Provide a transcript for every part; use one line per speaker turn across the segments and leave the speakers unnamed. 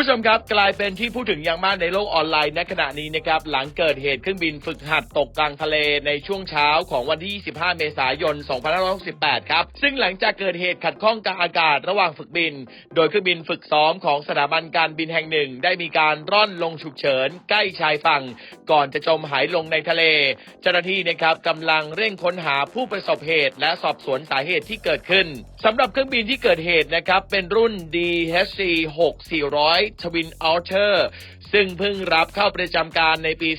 ผู้ชมครับกลายเป็นที่พูดถึงอย่างมากในโลกออนไลน์ในขณะนี้นะครับหลังเกิดเหตุเครื่องบินฝึกหัดตกกลางทะเลในช่วงเช้าของวันที่ 25 เมษายน 2568 ครับ ซึ่งหลังจากเกิดเหตุขัดข้องกลางอากาศระหว่างฝึกบิน โดยเครื่องบินฝึกซ้อมของสถาบันการบินแห่งหนึ่ง ได้มีการร่อนลงฉุกเฉิน ใกล้ชายฝั่ง ก่อนจะจมหายลงในทะเล เจ้าหน้าที่นะครับกำลังเร่งค้นหาผู้ประสบเหตุ และสอบสวนสาเหตุที่เกิดขึ้นสำหรับเครื่องบินที่เกิดเหตุนะครับเป็นรุ่น DHC 6400ท์ทวินอัลเทอร์ ซึ่งเพิ่งรับเข้าประจำการในปี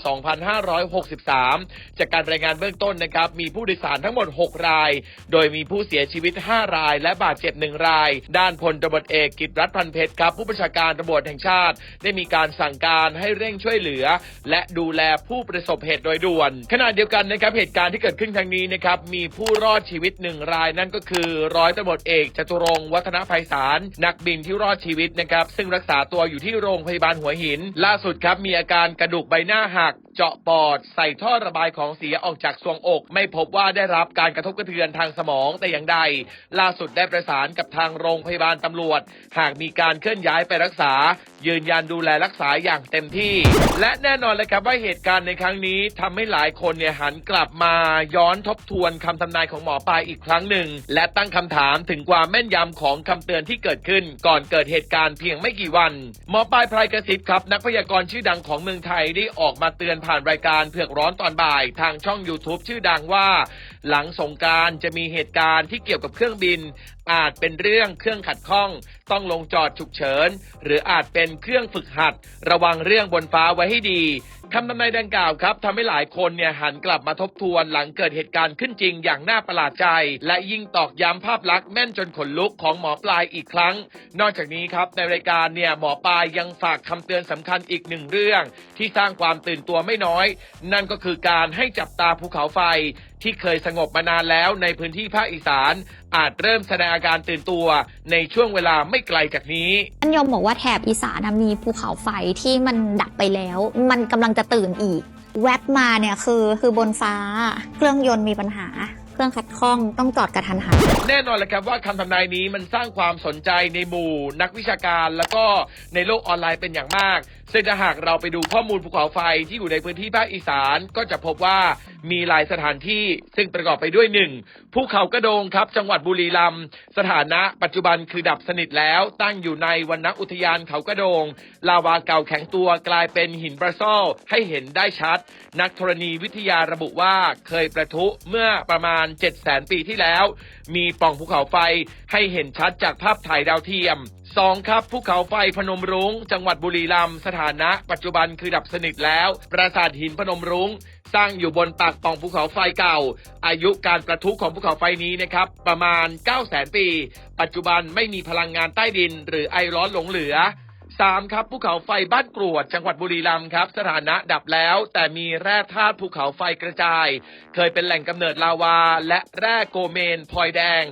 2563 จากการรายงานเบื้องต้นนะครับ มีผู้โดยสารทั้งหมด 6 ราย โดยมีผู้เสียชีวิต 5 ราย และบาดเจ็บ 1 ราย ด้านพลตำรวจเอกกิตรัฐพันเพชรครับ ผู้บัญชาการตำรวจแห่งชาติ ได้มีการสั่งการให้เร่งช่วยเหลือ และดูแลผู้ประสบเหตุโดยด่วน ขณะเดียวกันนะครับเหตุการณ์ที่เกิดขึ้นทางนี้นะครับมีผู้รอดชีวิตหนึ่งรายนั่นก็คือ ร้อยตำรวจเอกจตุรงค์วัฒนภัยศาลนักบินที่รอดชีวิตนะครับซึ่งรักษาตัวอยู่ที่โรงพยาบาลหัวหินล่าสุดครับมีอาการกระดูกใบหน้าหัก เจาะปอด ใส่ท่อระบายของเสียออกจากทรวงอก ไม่พบว่าได้รับการกระทบกระเทือนทางสมองแต่อย่างใด ล่าสุดได้ประสานกับทางโรงพยาบาลตำรวจ หากมีการเคลื่อนย้ายไปรักษา ยืนยันดูแลรักษาอย่างเต็มที่ และแน่นอนเลยครับว่าเหตุการณ์ในครั้งนี้ทำให้หลายคนเนี่ยหันกลับมาย้อนทบทวนคำทำนายของหมอปลายอีกครั้งหนึ่ง และตั้งคำถามถึงความแม่นยำของคำเตือนที่เกิดขึ้น ก่อนเกิดเหตุการณ์เพียงไม่กี่วัน หมอปลายพรายกระสิบครับนักพยากรชื่อดังของเมืองไทยได้ออกมาเตือนผ่านรายการเผือกร้อนตอนบ่าย ทางช่อง YouTube ชื่อดังว่า หลังสงการจะมีเหตุการณ์ที่เกี่ยวกับเครื่องบิน อาจเป็นเรื่องเครื่องขัดข้อง ต้องลงจอดฉุกเฉิน หรืออาจเป็นเครื่องฝึกหัด ระวังเรื่องบนฟ้าไว้ให้ดีคำทำนายดังกล่าวครับทำให้หลายคนเนี่ยหันกลับมาทบทวนหลังเกิดเหตุการณ์ขึ้นจริงอย่างน่าประหลาดใจ และยิ่งตอกย้ำภาพลักษณ์แม่นจนขนลุกของหมอปลายอีกครั้ง นอกจากนี้ครับในรายการเนี่ยหมอปลายยังฝากคำเตือนสำคัญอีกหนึ่งเรื่อง ที่สร้างความตื่นตัวไม่น้อย นั่นก็คือการให้จับตาภูเขาไฟ ที่เคยสงบมานานแล้วในพื้นที่ภาคอีสาน อาจเริ่มแสดงอาการตื่นตัวในช่วงเวลาไม่ไกลจากนี้
ท่านยมบอกว่าแถบอีสานมีภูเขาไฟที่มันดับไปแล้ว มันกำลังจะตื่นอีก แวบมาเนี่ยคือคือบนฟ้าเครื่องยนต์มีปัญหา เครื่องขัดข้องต้องจอดกระทันหัน
แน่นอนเลยครับว่าคำทำนายนี้มันสร้างความสนใจในหมู่ นักวิชาการ แล้วก็ในโลกออนไลน์เป็นอย่างมาก ซึ่งถ้าหากเราไปดูข้อมูลภูเขาไฟที่อยู่ในพื้นที่ภาคอีสานก็จะพบว่ามีหลายสถานที่ซึ่งประกอบไปด้วยหนึ่งภูเขากระโดงครับ จังหวัดบุรีรัมย์สถานะปัจจุบันคือดับสนิทแล้ว ตั้งอยู่ในวันนอุทยานเขากระโดง ลาวาเก่าแข็งตัวกลายเป็นหินปลาซ่อให้เห็นได้ชัด นักธรณีวิทยาระบุว่าเคยประทุเมื่อประมาณ7 0 0 0 0 0 ปีที่แล้ว มีปล่องภูเขาไฟให้เห็นชัดจากภาพถ่ายดาวเทียมสองครับภูเขาไฟพนมรุง้ง จังหวัดบุรีรัมย์สถานะปัจจุบันคือดับสนิทแล้ว ปราสาทหินพนมรุง้ง สร้างอยู่บนปากป่องภูเขาไฟเก่า อายุการประทุของภูเขาไฟนี้นะครับ ประมาณ 9 0 0 0 0 0 ปี ปัจจุบันไม่มีพลังงานใต้ดิน หรือไอร้อนหลงเหลือ สามครับภูเขาไฟบ้านกรวด จังหวัดบุรีรัมย์ครับ สถานะดับแล้ว แต่มีแร่ธาตุภูเขาไฟกระจาย เคยเป็นแหล่งกำเนิดลาวา และแร่โกเมนพลอยแดง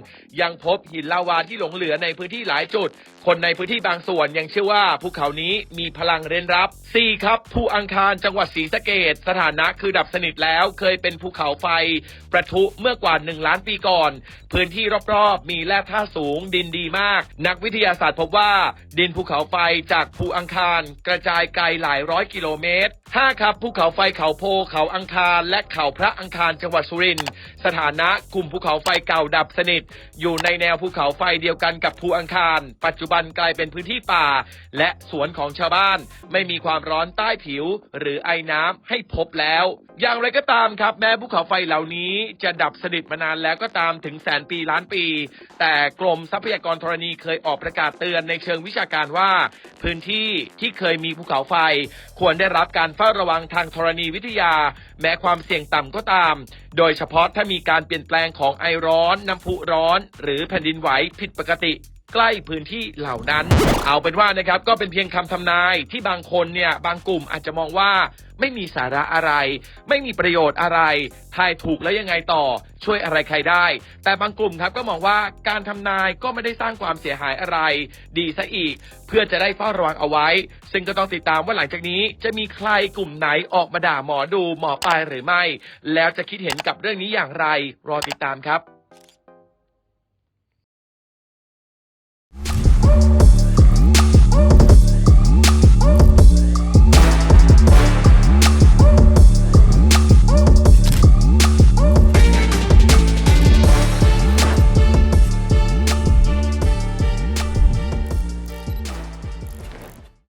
ยังพบหินลาวาที่หลงเหลือในพื้นที่หลายจุดคนในพื้นที่บางส่วนยังเชื่อว่าภูเขานี้มีพลังเร้นรับ 4 ครับ ภูอังคารจังหวัดศรีสะเกดสถานะคือดับสนิทแล้วเคยเป็นภูเขาไฟ ประทุเมื่อกว่า 1 ล้านปีก่อน พื้นที่รอบๆ มีแร่ธาตุสูงดินดีมาก นักวิทยาศาสตร์พบว่า ดินภูเขาไฟจากภูอังคาร กระจายไกลหลายร้อยกิโลเมตร 5 ครับภูเขาไฟเขาโพเขาอังคาร และเขาพระอังคารจังหวัดสุรินทร์สถานะกลุ่มภูเขาไฟเก่าดับสนิท อยู่ในแนวภูเขาไฟเดียวกันกับภูอังคาร ปัจจุบันกลายเป็นพื้นที่ป่า และสวนของชาวบ้าน ไม่มีความร้อนใต้ผิว หรือไอน้ำให้พบแล้ว อย่างไรก็ตามครับ แม้ภูเขาไฟเหล่านี้จะดับสนิทมานานแล้วก็ตามถึงแสนปีล้านปี แต่กรมทรัพยากรธรณีเคยออกประกาศเตือนในเชิงวิชาการว่า พื้นที่ที่เคยมีภูเขาไฟ ควรได้รับการเฝ้าระวังทางธรณีวิทยา แม้ความเสี่ยงต่ำก็ตาม โดยเฉพาะถ้ามีการเปลี่ยนแปลงของไอร้อน น้ำพุร้อน หรือแผ่นดินไหวผิดปกติ ใกล้พื้นที่เหล่านั้น เอาเป็นว่านะครับก็เป็นเพียงคำทำนายที่บางคนเนี่ยบางกลุ่มอาจจะมองว่าไม่มีสาระอะไร ไม่มีประโยชน์อะไรทายถูกแล้วยังไงต่อ ช่วยอะไรใครได้ แต่บางกลุ่มครับก็มองว่าการทำนายก็ไม่ได้สร้างความเสียหายอะไร ดีซะอีก เพื่อจะได้เฝ้าระวังเอาไว้ ซึ่งก็ต้องติดตามว่าหลังจากนี้จะมีใครกลุ่มไหนออกมาด่าหมอดูหมอปลายหรือไม่ แล้วจะคิดเห็นกับเรื่องนี้อย่างไร รอติดตามครับ